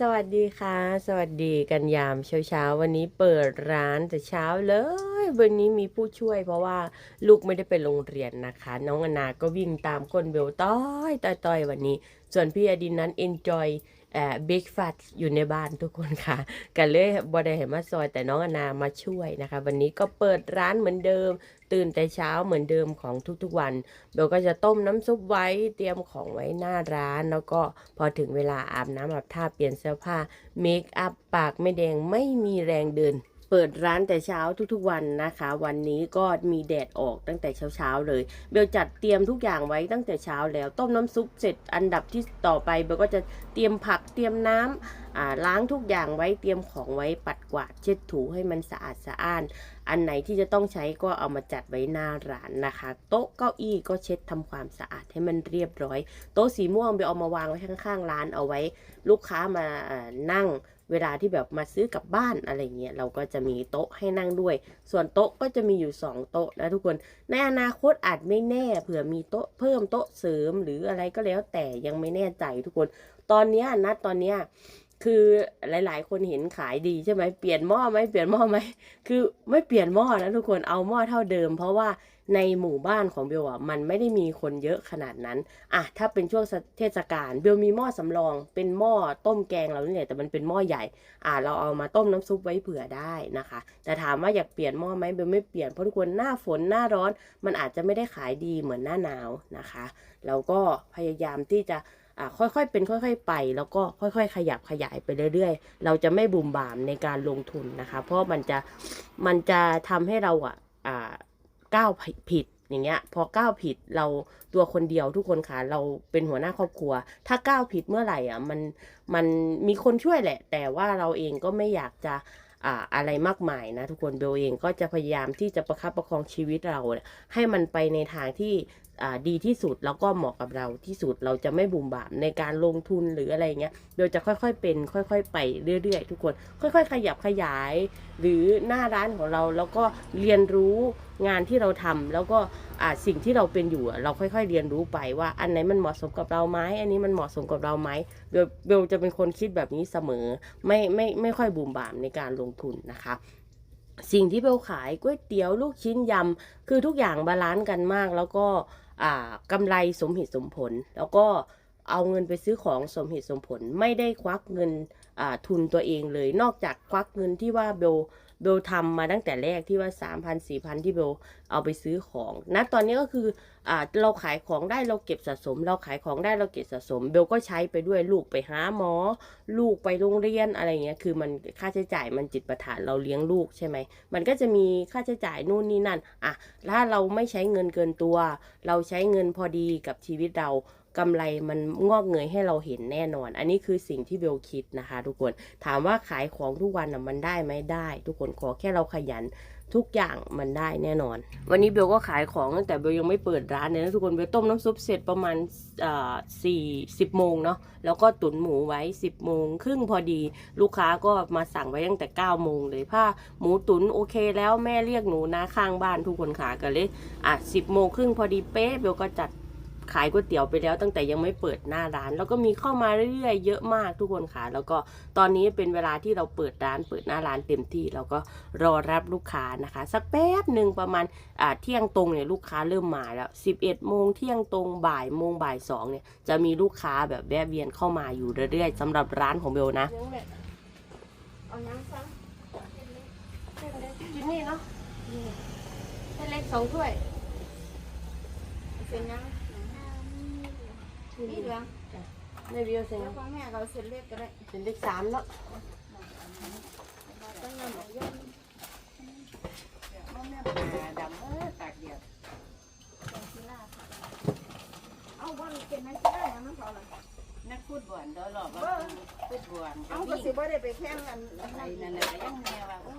สวัสดีค่ะ สวัสดีกันยามเช้าเช้าๆวันนี้เปิดร้านแต่เช้าเลย วันนี้มีผู้ช่วยเพราะว่าลูกไม่ได้ไปโรงเรียนนะคะ น้องอนาก็วิ่งตามคนเบลต้อยต้อยต้อยวันนี้ ส่วนพี่อดินนั้น enjoy เอ่อ big fat อยู่ในบ้านทุกคนค่ะกันเลยบอได้เห็นมาซอยแต่น้องอนามาช่วยนะคะ วันนี้ก็เปิดร้านเหมือนเดิม ตื่นแต่เช้าเหมือนเดิมของทุกๆวันเบลก็จะต้มน้ำซุปไว้เตรียมของไว้หน้าร้าน แล้วก็พอถึงเวลาอาบน้ำอาบท่าเปลี่ยนเสื้อผ้าเมคอัพปากไม่แดงไม่มีแรงเดิน เปิดร้านแต่เช้าทุกๆวันนะคะ วันนี้ก็มีแดดออกตั้งแต่เช้าๆเลย เบลจัดเตรียมทุกอย่างไว้ตั้งแต่เช้าแล้วต้มน้ำซุปเสร็จอันดับที่ต่อไปเบลก็จะเตรียมผักเตรียมน้ำอ่าล้างทุกอย่างไว้เตรียมของไว้ปัดกวาดเช็ดถูให้มันสะอาดสะอ้าน อันไหนที่จะต้องใช้ก็เอามาจัดไว้หน้าร้านนะคะ โต๊ะเก้าอี้ก็เช็ดทำความสะอาดให้มันเรียบร้อย โต๊ะสีม่วงเบลเอามาวางไว้ข้างๆร้านเอาไว้ ลูกค้ามานั่ง เวลาที่แบบมาซื้อกลับบ้านอะไรเงี้ยเราก็จะมีโต๊ะให้นั่งด้วย ส่วนโต๊ะก็จะมีอยู่ 2 โต๊ะนะทุกคนในอนาคตอาจไม่แน่เผื่อมีโต๊ะเพิ่มโต๊ะเสริมหรืออะไรก็แล้วแต่ยังไม่แน่ใจทุกคน ตอนนี้นะตอนเนี้ยคือหลาย ๆ คนเห็นขายดีใช่ไหมเปลี่ยนหม้อไหมเปลี่ยนหม้อไหมคือไม่เปลี่ยนหม้อนะทุกคนเอาหม้อเท่าเดิม เพราะว่า ในหมู่บ้านของเบลอะมันไม่ได้มีคนเยอะขนาดนั้นอะถ้าเป็นช่วงเทศกาลเบลมีหม้อสำรอง เป็นหม้อต้มแกงเราเนี่ยแต่มันเป็นหม้อใหญ่อ่าเราเอามาต้มน้ำซุปไว้เผื่อได้นะคะ แต่ถามว่าอยากเปลี่ยนหม้อไหมเบลไม่เปลี่ยนเพราะทุกคนหน้าฝนหน้าร้อน มันอาจจะไม่ได้ขายดีเหมือนหน้าหนาวนะคะแล้วก็พยายามที่จะอ่าค่อยๆ เป็นค่อยๆ ไป แล้วก็ค่อยๆ ขยับขยายไปเรื่อยๆ เราจะไม่บุ่มบามในการลงทุนนะคะ เพราะมันจะมันจะทำให้เราอะอ่า ก้าวผิดอย่างเงี้ยพอก้าวผิดเราตัวคนเดียวทุกคนค่ะเราเป็นหัวหน้าครอบครัว ถ้าก้าวผิดเมื่อไหร่อะมันมันมีคนช่วยแหละ แต่ว่าเราเองก็ไม่อยากจะอ่าอะไรมากมายนะทุกคนเบลเองก็จะพยายามที่จะประคับประคองชีวิตเรา ให้มันไปในทางที่ ดีที่สุดแล้วก็เหมาะกับเราที่สุดเราจะไม่บุ่มบามในการลงทุนหรืออะไรเงี้ยเบลจะค่อยๆเป็น ค่อย ๆ ไปเรื่อย ๆ ทุกคน ค่อย ๆ ขยับขยาย หรือหน้าร้านของเราแล้วก็เรียนรู้งานที่เราทำแล้วก็สิ่งที่เราเป็นอยู่ เราค่อย ๆ เรียนรู้ไปว่าอันไหนมันเหมาะสมกับเราไหมอันนี้มันเหมาะสมกับเราไหมเบลเบลจะเป็นคนคิดแบบนี้เสมอไม่ไม่ไม่ค่อยบูมบามในการลงทุนนะคะสิ่งที่เบลขายก๋วยเตี๋ยวลูกชิ้นยำคือทุกอย่างบาลานซ์กันมากแล้วก็ กำไรสมเหตุสมผล แล้วก็เอาเงินไปซื้อของสมเหตุสมผล ไม่ได้ควักเงินทุนตัวเองเลย นอกจากควักเงินที่ว่าเบล เบลทำมาตั้งแต่แรกที่ว่า 3 0 0 0 4 0 0ที่เบลเอาไปซื้อของณตอนนี้ก็คืออ่าเราขายของได้เราเก็บสะสม เราขายของได้เราเก็บสะสม เบลก็ใช้ไปด้วยลูกไปหาหมอ ลูกไปโรงเรียนอะไรเงี้ยคือมันค่าใช้จ่ายมันจิตประทานเราเลี้ยงลูกใช่ไหมมันก็จะมีค่าใช้จ่ายนู่นนี่นั่นอะถ้าเราไม่ใช้เงินเกินตัว เราใช้เงินพอดีกับชีวิตเรา กำไรมันงอกเงยให้เราเห็นแน่นอน อันนี้คือสิ่งที่เบลคิดนะคะ ทุกคนถามว่าขายของทุกวันนะมันได้ไหมได้ ทุกคนขอแค่เราขยันทุกอย่างมันได้แน่นอน วันนี้เบลก็ขายของตั้งแต่เบลยังไม่เปิดร้านเลยนะทุกคนเบลต้มน้ำซุปเสร็จประมาณสี่สิบโมงเนาะแล้วก็ตุ๋นหมูไว้สิบโมงครึ่งพอดีลูกค้าก็มาสั่งไว้ตั้งแต่เก้าโมงเลยผ้าหมูตุ๋นโอเคแล้วแม่เรียกหนูนะข้างบ้านทุกคนขากันเลยอะสิบโมงครึ่งพอดีเป๊ะเบลก็จัด ขายก๋วยเตี๋ยวไปแล้วตั้งแต่ยังไม่เปิดหน้าร้าน แล้วก็มีเข้ามาเรื่อยๆเยอะมากทุกคนค่ะ แล้วก็ตอนนี้เป็นเวลาที่เราเปิดร้านเปิดหน้าร้านเต็มที่เราก็รอรับลูกค้านะคะ สักแป๊บหนึ่งประมาณอ่าเที่ยงตรงเนี่ยลูกค้าเริ่มมาแล้ว 11โมงเที่ยงตรงบ่ายโมงบ่ายสองเนี่ยจะมีลูกค้าแบบแวะเวียนเข้ามาอยู่เรื่อยๆสำหรับร้านของเบลนะเอายังซ้กินนี่เนาะเส้นเล็กสองถ้วยเป็นยัง นี่เหลืองในเบลเส้นแล้วของแม่เราเสร็จเล็กก็ได้เส้นเล็กสามเนาะต้องเงินหมดเยอะดำเออตากเดียวเอาวันเป็นนักกีฬามันเขาละนักฟุตบอลเด้อหรอกว่าฟุตบอลเอาก็สิบ่ได้ไปแข่งกันไปนั่นน่ะยังแม่ว่าโอ้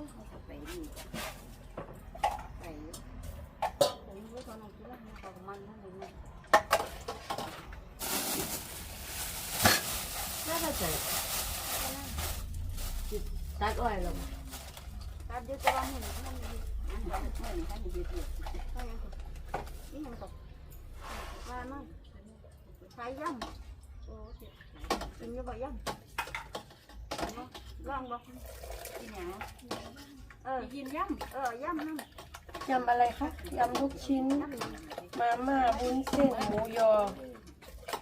ไปนี่ไปผมรู้ตอนนักกีฬาเขามันนั่นเอง น่าจะ ใส่ตัดอ้อยลงตัดเยอะจะวันนี้มันอันนั้นเมื่อนี้ท่านอยู่ที่ก็ยังนี่ยังตกมามั่งใช้ย่ำโอ้กินอยู่บ่ย่ำลองบ่กินหยังเออสิกินย่ำเออย่ำนั่นยำอะไรคะยำลูกชิ้นย่ำนั่นมาม่าวุ้นเส้นหมูย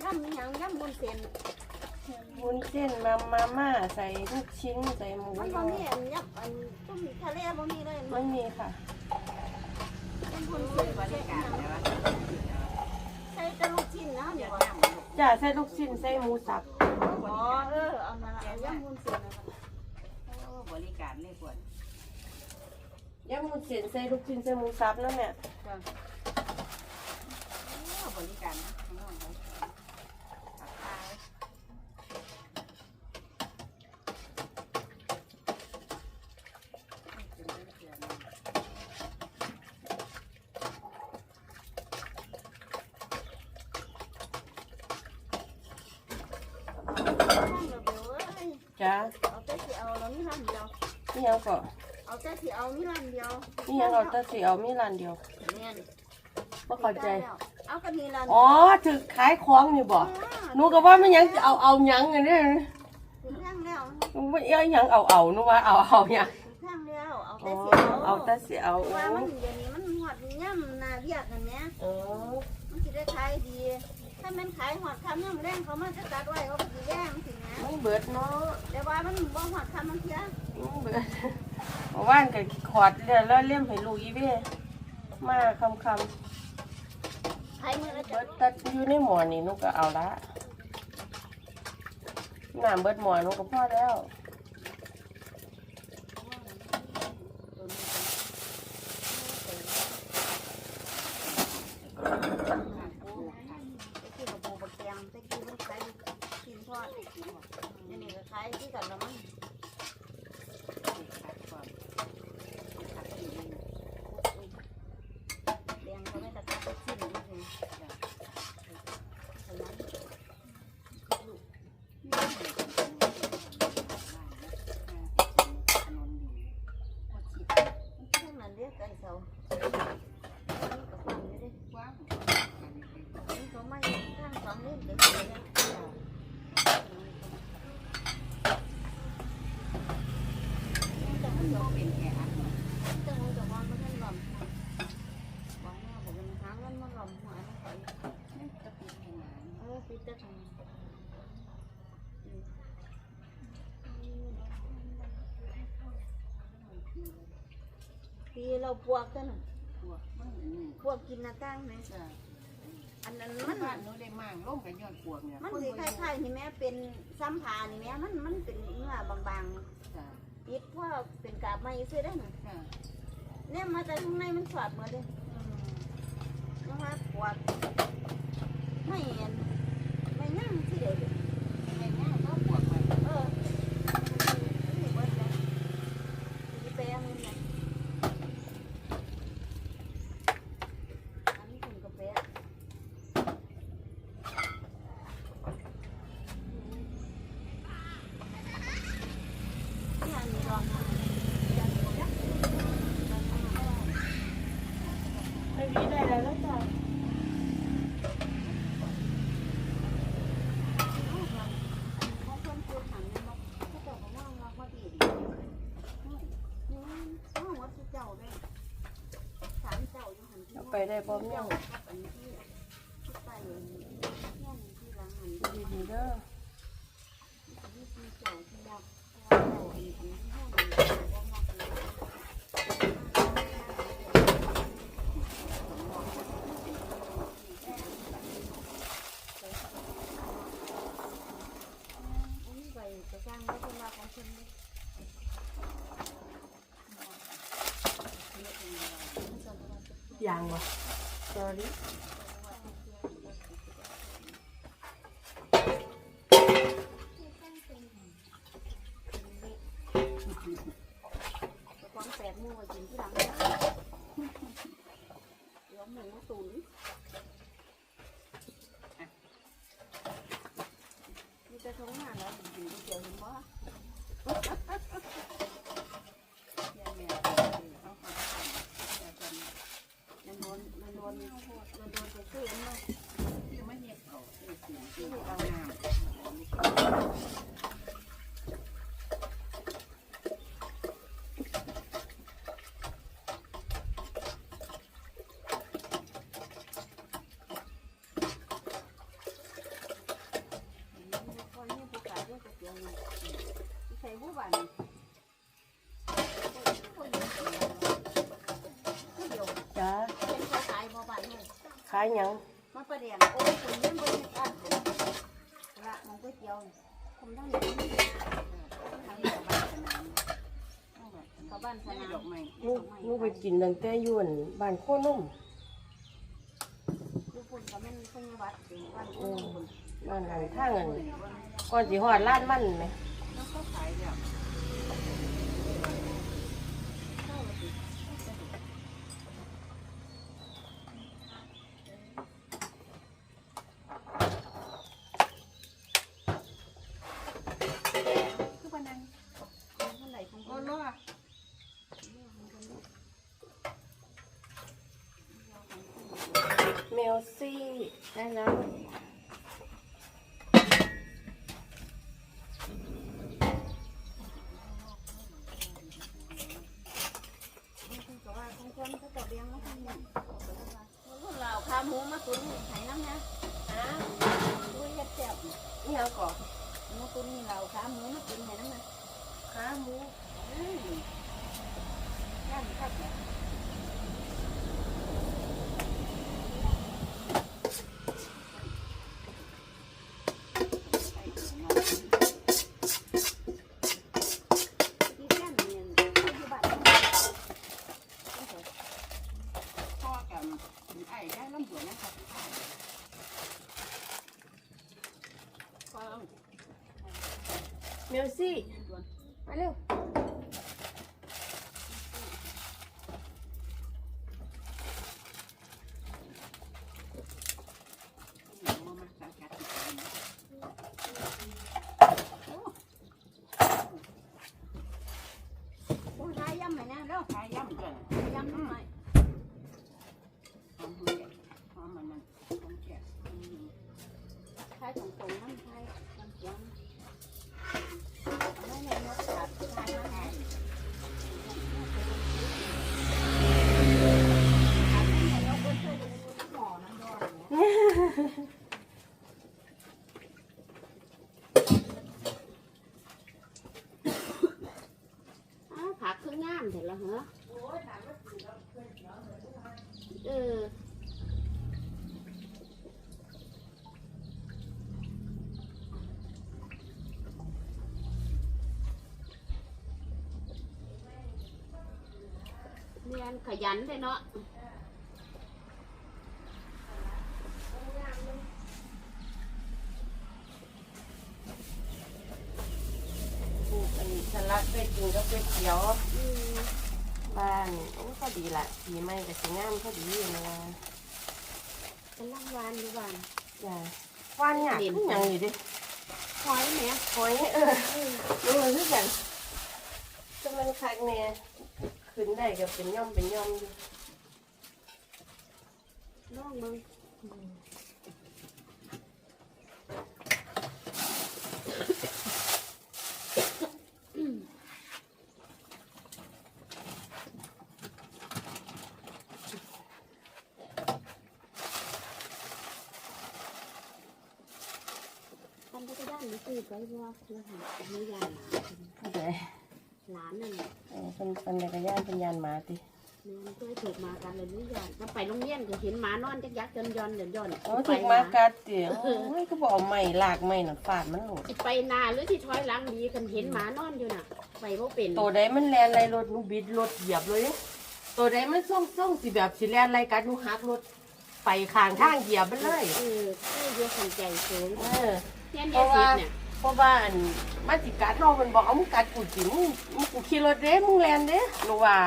อย่ำมีหยังย่ำบนเส้น วุ้นเส้นมามาม่าใส่ลูกชิ้นใส่หมูมันยบ่อมีอันย่ำอันต้มทะเลบ่มีเลยไม่มีค่ะย่ำบนคืเส้นอบริการแต่ว่าใส่แต่ลูกชิ้นนะเดี๋เดี๋ยยววย่ำลูกจ้าใส่ลูกชิ้นใส่หมูสับอ๋อเออเอามาเอาย่ำบนเส้นนะโอ้บริการเลยควรยำวุ้นเส้นใส่ลูกชิ้นใส่หมูสับนั่นแหละโอ้บริการนะข้างนอกเขาตักปลาไว้เป็นเรื่องเสียง จ้าเอาแต่สิเอาเรามีร้านเดียวนี่ยังก็เอาแต่สิเอามีร้านเดียวนี่ยังเอาแต่สีเอามีร้านเดียวเนี่ยบ่เข้าใจ เอากันนี่ร้านอ๋อถึกขายของนี่บ่หนูก็ว่าไม่หยังจะเอาเอาหยังอันนี้ถึงทางแล้วไม่เอาหยังเอาเอาหนูว่าเอาเอาหยังถึงทางแล้วเอาอ๋แต่อสิเอาเอาแต่สีเอาว่าโอ้มันเดี๋ยวนี้มันหอดย่ำนาเรียกกันเนี้ยเออมันสิได้ขายดี ถ้ามันขายหอดคำย่ำแรงเขามาจะตัดไว้เขาก็สิแย่งสินะ ไม่เบิดเนาะแต่ว่ามันบ่หอดคำมันเทียไม่เบิดเมื่อวานก็ขอดเรียแล้วเลี่ยมให้ลูกอีเบ้มาคำคำขายมือละๆจัเบิดดตัดอยู่ในหมอนี่หนูก็เอาละน้ำเบิดหมอหนูก็พอแล้ว ตะกี้กับโบบักแตงตะกี้มันขายกินทอดเดี๋ยวนี้ก็ขายที่กันแล้วมั้งแดงเขาไม่ตะกัดตะชิ้นนี่สิเอาน้ำ ช่วงนั้นเรียกไก่เสานี่ก็ฟังอยู่ดินี่เขาไม่ข้างสองนี่เด็กเลยนะแต่มันหลงแต่มันจะวางมันให้หลงวางหน้าบอกมันหางมันมาหลงหัวนะคอยเออปิดตะกัน ปีเราปวกกันปวกกินหน้าตั้งไหมอันนั้นมัมันนบ้านนู้นได้มั่งล่มกับยอดปวกเนี่ยมันสิคล้ายๆนี่แม่เป็นซ้ำผานี่แม่มันมันเป็นเนื้อบางๆปิดเพราะเป็นกาบไม้ซื้อได้หน่เนี่ยมาจากข้างในมันสอดหมดเลยยังว่าปวดไม่เห็นไม่นั่งที่เดียวเออนี่เบิดเลยสิแปลงนี่นะอันนี้คุณกาแฟ เนี่ยมีรอง ไม่มีได้แล้วแล้วจ้ะ เขาเพิ่มตัวถังเนี่ยเขาเจ้าของว่าว่าเขาดีนี่ห้องวัดเจ้าด้วยสามเจ้าอยู่หันที่ เอา ได้บ่แม่ยงาครับอันที่ที่ไปเนี่ยที่หลังหันที่ ดีๆเด้อ ที่เจ้าที่ยักษ์เจ้าอันนี้ที่ห้องมันก็มากเลย ไปจะสร้างวัฒนธรรมของคนนี้ ยางวะ sorry ความ แปลกมูกับกินที่หลังล้อมหมูตุ๋นมีแต่ท้องหน้าแล้วกินก๋วยเตี๋ยวเห็นบ่มันโดนมันโดนมันโดนไปซื้อเนาะไม่เห็ดเอาเสียงที่เอาน้ำายหยังมาประเดี๋ยวโอ้ยคนเลี้ยงบริการผมละมองก๋วยเตี๋ยวนี่ผมต้องอย่างนี้ทางนี้บ้านสนามเขาบ้านสไม่นามดอกไม้ลูกลูกไปกินตั้งแต่อยวนบ้านโค้นุ่มลูกคุณก็มันเพิ่งวัดถึงบ้านอืคุณมบ้านหลังทางอันก่อนสิฮอดลาดมันไหมแล้วก็ขายแล้ว คือวันนั้นเท่าไหร่ของ โอ้ คน ล่ะ เมลซี่ ได้แล้วคุณก็ว่าของคนเขาจะเลี้ยงแล้วคนนี้คนเราขาหมูมาตุ๋นไข่น้ำนะฮะด้วยเฮ็ดแซ่บนี่ยังก่อหมูตุ๋นนี่เราขาหมูมาตุ๋นไข่น้ำนะขาหมูอืมย่างครับเนี่ย ที่แค่นี้ปัจจุบัน พ่อกับไอ้ได้ลำหัวนะครับ ก็ เมลซี่มาเร็ว มาสังกัด ผู้ชายย่ำไหมนะเด้อ ขายย่ำด้วย ย่ำหน่อย หอมหุ่นใหญ่หอมมันนั่นหอมแก่ ชายตรงตรงน้ำชายน้ำเสียงไม่แน่นกขาดชายมาหาหมอน้ำดอยผักคืองามเห็นแล้วเหรอเออเรียนขยันเลยเนาะปลูกอันนี้สลัดไปกินก็ก๋วยเตี๋ยว นโอ้ก็ดีละสีไม้กับสีงามก็ดีนะกำลังวานอยู่วานจ้ะว่านเนี่ยขึ้นยังอยู่ดิหอยแหมหอยเออรู้มันคือกันจะมันคักแน่ขึ้นได้ก็เป็นย่อมเป็นย่อมอยู่น้องมึงทำไปก็ ได้หรือซื้อไปเพราะว่าเราหาไม่ยานเข้าใจหลานนั่นแหละเออเป็นเป็นจักรยานเป็นยานหมาติมันเคยถูกมากันเลยนี่ยานก็ไปโรงเรียนก็เห็นหมานอนจักยักจนย้อนเดินย้อนโอ้ถูกมากัดเตี๋ยวโอ้ยก็บอกเอาไม้ลากไม้น่ะฟาดมันหลุดไปนาหรือที่ถอยหลังดีกันเห็นหมานอนอยู่น่ะ ไปว่าเป็นตัวใดมันแลนไรรถหนูบิดรถเหยียบเลยตัวใดมันส่งส่งสิแบบสิแลนไรกัดหนูหักรถไปข้างทางเหยียบมันเลย เออเออเยอะขันใจสูงเออเฮียนเดียสิบเนี่ย เพราะว่าอันมันสิกัดเฮามันบอกเอามึงกัดกูจิมึงมึงกูขี่รถเด้มึงแลนเด้หนูว่า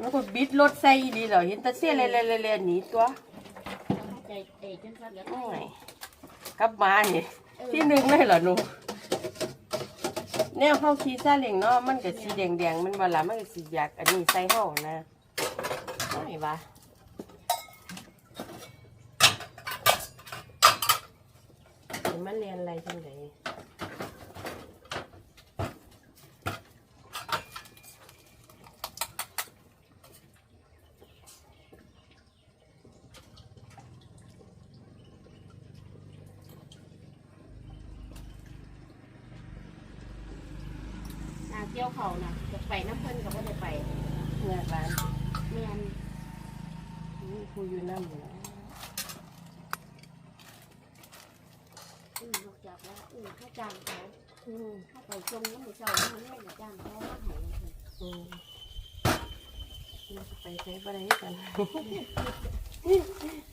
มันก็บิดรถใส่อีดีเหรอเห็นตาเสียเลเลเลหนีตัวใจเอ๋จนสับแล้วกลับมาเนี่ยที่หนึ่งเลยเหรอหนูแนวเข้าขี่ซาเล้งเนาะมันก็สีแดงๆมันบ่ล่ะมันก็สิอยากอันนี้ใส่เฮานะโอ้ยว่าเห็น มันเรียนอะไรจังไดนาเกี่ยวเขาน่ะจะไปน้ำเพิ่นก็บ่ได้ไป เนี่ยร้าน แม่น นี่ครูอยู่นั่นอยู่นะ บ อกว่าเข้าจ้างเขาอืมข้าไปชมน้ำมือเจ้าน้ำแม่กับจ้างเขาว่าไหนอืมเราจะไปใช้อะไรกัน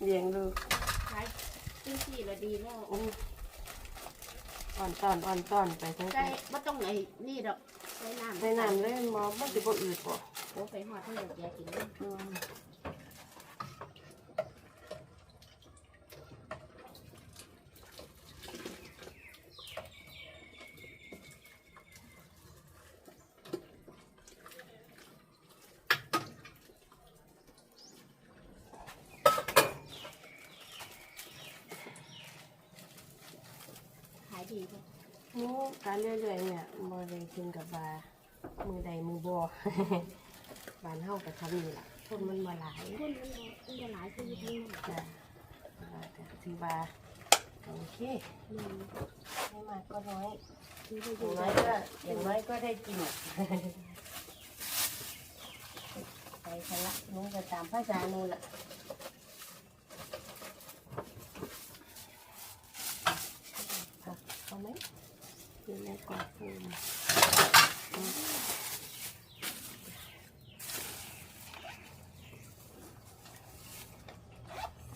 เลี้ยงลูกขายซื้อที่ละดีแล้วอืมอ่อนตอนอ่อนตอนไปทั้งใช่ว่ต้องไหนนี่ดอกใช้น้ำในน้ำเลยหมอมันจะบ่อืดบ่โอ้ไปหอดให้เด็กแกกินเลย ทีจ้ะหมูการเรื่อยๆเนี่ยบ่ได้ถึงกับว่ามือใดมือบ่ บานเฮาก็ทำนี่ล่ะคนมันมาหลายคนมันมันจะหลายคือทั้งนั้นจ้ะว่าแต่ถือว่าโอเคอืมไม่มากก็น้อยคือได้อดูย่างน้ได้อยก็อย่างน้อยก็ได้กินไปกันละนู้นก็ตามภาษานู้นละผักเอาไหม อยู่ในกรอบฟูม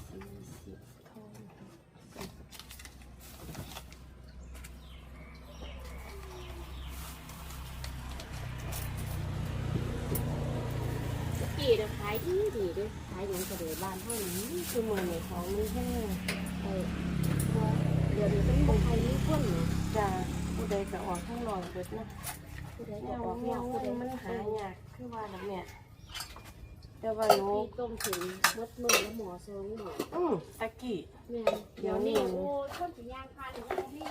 สี่สิบทองกี่เดี๋ยวขายดีดีด้วยขายอย่างกระเดบ้านเท่านี้คือมือในของนี่แห้งเออเดี๋ยวนี้เป็นคนไทยนี่คนเนาะจะผู้ใดจะออกข้างนอกเบิดนะผู้ใดแนจะวออกแนแนววผู้ใดมันมันหาหายากคือว่าแล้วเนี่ยแต่ว่าหนูพี่ต้มถึงมดมือแล้วหมอซองหมออืมตะกี้แม่เดี๋ยวนี้โอ้คนสียางพานอยู่ตรงนี้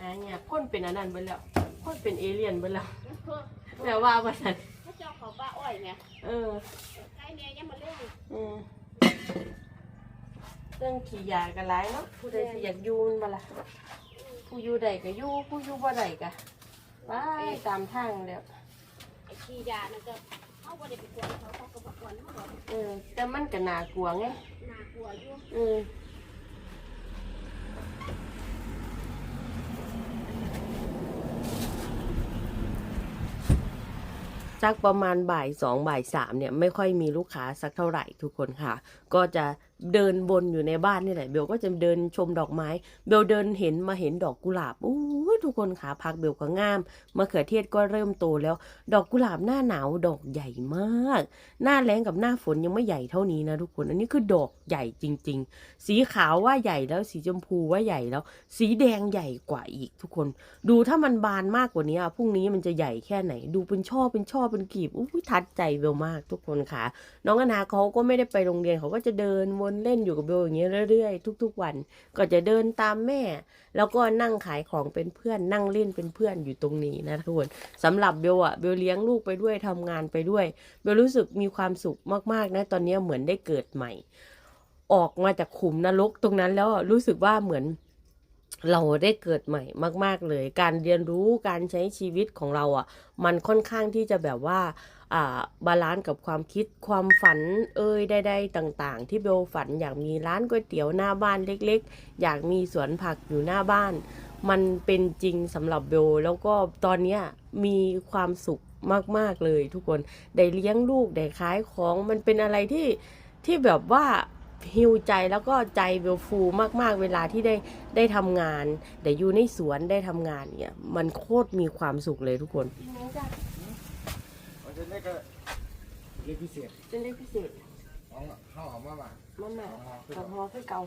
หายากคนเป็นอันนั้นเบิดแล้วคนเป็นเอเลี่ยนเบิดแล้วเพื่อแต่ว่าว่าซั่นพระเจ้าเขาบ้าอ้อยไงเออใกล้แม่ยังมาเล่นอืมเรื่องขี้ยากันหลายเนาะผู้ใดสิอยากอยู่มันบ่ล่ะ ผู้อยู่ใดก็อยู่ผู้อยู่บ่ใดก็ไปตามทางแล้วไอ้ขี้ยานั่นก็เขาบ่ได้ไปกวนเขาเขาก็บ่กวนเขาบอกเออแต่มันก็น่ากลัวไงน่ากลัวอยู่เออสักประมาณบ่ายสองบ่ายสามเนี่ยไม่ค่อยมีลูกค้าสักเท่าไหร่ทุกคนค่ะ ก็จะ เดินบนอยู่ในบ้านนี่แหละเบลก็จะเดินชมดอกไม้ เบลเดินเห็นมาเห็นดอกกุหลาบอู้ยทุกคนค่ะพักเบลก็งามมะเขือเทศก็เริ่มโตแล้ว ดอกกุหลาบหน้าหนาวดอกใหญ่มาก หน้าแล้งกับหน้าฝนยังไม่ใหญ่เท่านี้นะทุกคน อันนี้คือดอกใหญ่จริง ๆ สีขาวว่าใหญ่แล้วสีชมพูว่าใหญ่แล้ว สีแดงใหญ่กว่าอีกทุกคน ดูถ้ามันบานมากกว่านี้อะพรุ่งนี้มันจะใหญ่แค่ไหน ดูเป็นช่อเป็นช่อเป็นกีบอุ้ยทัดใจเบลมากทุกคนค่ะ น้องอนาเขาก็ไม่ได้ไปโรงเรียนเขาก็จะเดินวนเล่นอยู่กับเบลอย่างเงี้ยเรื่อยๆทุก ๆ วัน ก็จะเดินตามแม่ แล้วก็นั่งขายของเป็นเพื่อนนั่งเล่นเป็นเพื่อนอยู่ตรงนี้นะทุกคนสำหรับเบลอะเบลเลี้ยงลูกไปด้วยทำงานไปด้วยเบลรู้สึกมีความสุขมากๆนะตอนนี้เหมือนได้เกิดใหม่ ออกมาจากขุมนรกตรงนั้นแล้วรู้สึกว่าเหมือนเราได้เกิดใหม่มาก ๆ เลย การเรียนรู้การใช้ชีวิตของเราอะ มันค่อนข้างที่จะแบบว่า บาลานซ์กับความคิดความฝันเอ่ยใดๆต่าง ๆ ที่เบลฝันอยากมีร้านก๋วยเตี๋ยวหน้าบ้านเล็ก ๆ อยากมีสวนผักอยู่หน้าบ้าน มันเป็นจริงสำหรับเบลแล้วก็ตอนนี้มีความสุขมากๆเลยทุกคนได้เลี้ยงลูกได้ขายของมันเป็นอะไรที่ที่แบบว่าฮิวใจแล้วก็ใจเบลฟูมากๆ เวลาที่ได้ได้ทำงานได้อยู่ในสวนได้ทำงานเนี่ย มันโคตรมีความสุขเลยทุกคน มันจะเล็กก็เล็กพิเศษเป็นเล็กพิเศษเอาเข้าออกมาบ้างมาม่าเอากระเพาะคือเก่า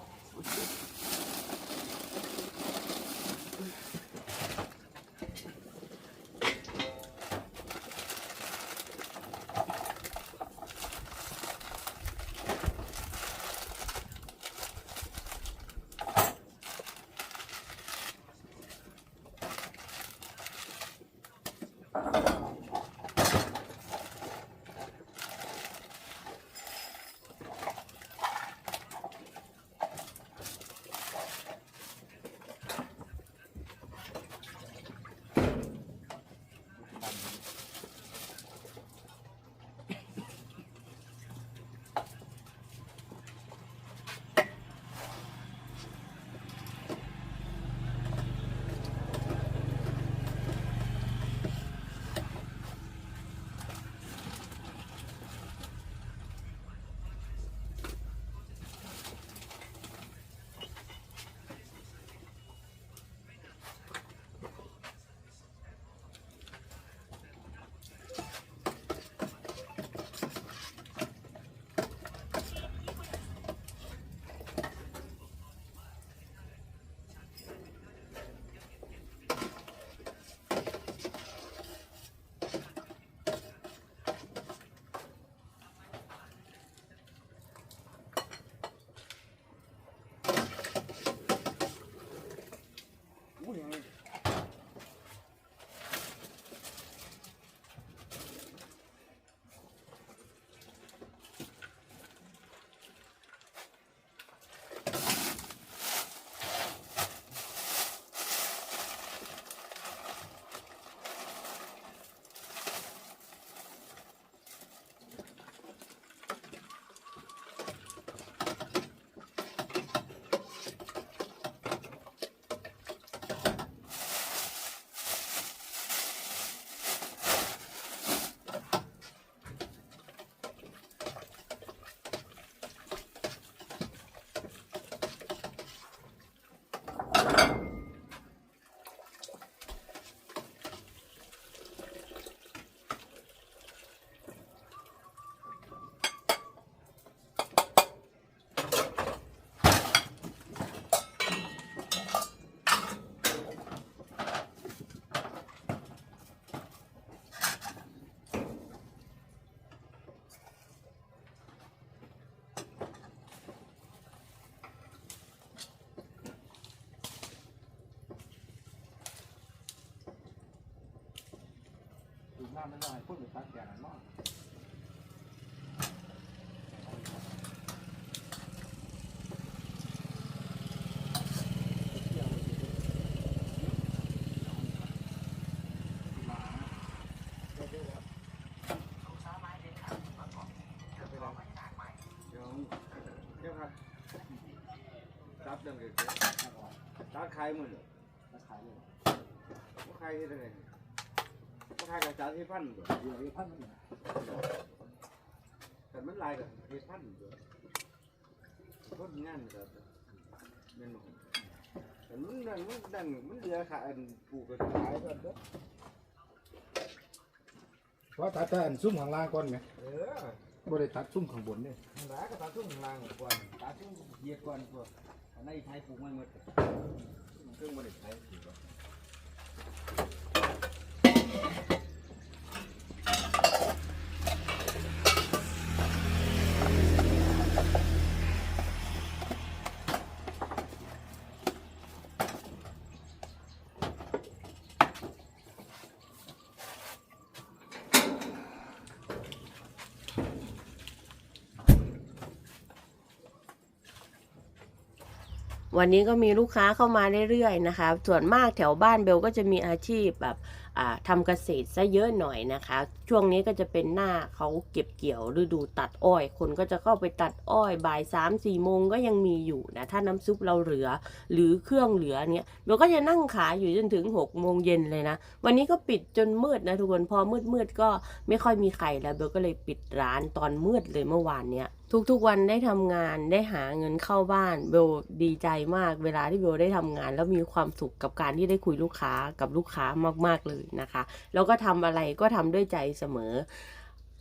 น้ำไม่ได้พูดถึงตักแก่นั้นมากเดี๋ยวเดี๋ยวครับจับเรื่องเกิดตัดขายมือเลยตัดขายเลยว่าขายที่ไหน ว่าขายกับจานที่พันเดียวเดียวพันแต่มันลายกับที่พันเดียวคนงานกับเมนูแต่มันดังมันดังมันเหลือขายอันปลูกกับขายก่อนเด้อเพราะตัดแต่อันซุ้มข้างล่างก่อนไหมเออบ่ได้ตัดซุ้มข้างบนเนี่ยหลายก็ตัดทุ่งข้างล่างก่อนตัดทุ่งเหยียดก่อนตัวอันนี้ใช้ปลูกไม่หมดเครื่องบริษัทใช้ปลูก วันนี้ก็มีลูกค้าเข้ามาเรื่อยๆนะคะ ส่วนมากแถวบ้านเบลก็จะมีอาชีพแบบทำเกษตรซะเยอะหน่อยนะคะช่วงนี้ก็จะเป็นหน้าเขาเก็บเกี่ยวฤดูตัดอ้อย คนก็จะเข้าไปตัดอ้อยบ่ายสามสี่โมงก็ยังมีอยู่นะถ้าน้ำซุปเราเหลือ หรือเครื่องเหลือเนี่ยเบลก็จะนั่งขายอยู่จนถึงหกโมงเย็นเลยนะ วันนี้ก็ปิดจนมืดนะทุกคนพอมืดมืดก็ไม่ค่อยมีใครแล้วเบลก็เลยปิดร้านตอนมืดเลยเมื่อวานเนี้ยทุกๆวันได้ทำงานได้หาเงินเข้าบ้านเบลดีใจมากเวลาที่เบลได้ทำงาน แล้วมีความสุขกับการที่ได้คุยลูกค้ากับลูกค้ามากๆเลยนะคะ แล้วก็ทำอะไรก็ทำด้วยใจเสมอ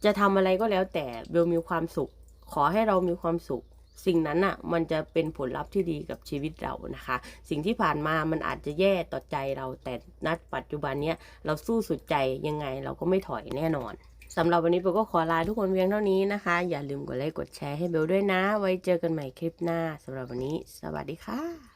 จะทำอะไรก็แล้วแต่เบลมีความสุข ขอให้เรามีความสุข สิ่งนั้นอะมันจะเป็นผลลัพธ์ที่ดีกับชีวิตเรานะคะ สิ่งที่ผ่านมามันอาจจะแย่ต่อใจเราแต่ณปัจจุบันเนี้ยเราสู้สุดใจยังไงเราก็ไม่ถอยแน่นอนสำหรับวันนี้เบลก็ขอลาทุกคนเพียงเท่านี้นะคะ อย่าลืมกดไลค์กดแชร์ให้เบลด้วยนะ ไว้เจอกันใหม่คลิปหน้าสำหรับวันนี้ สวัสดีค่ะ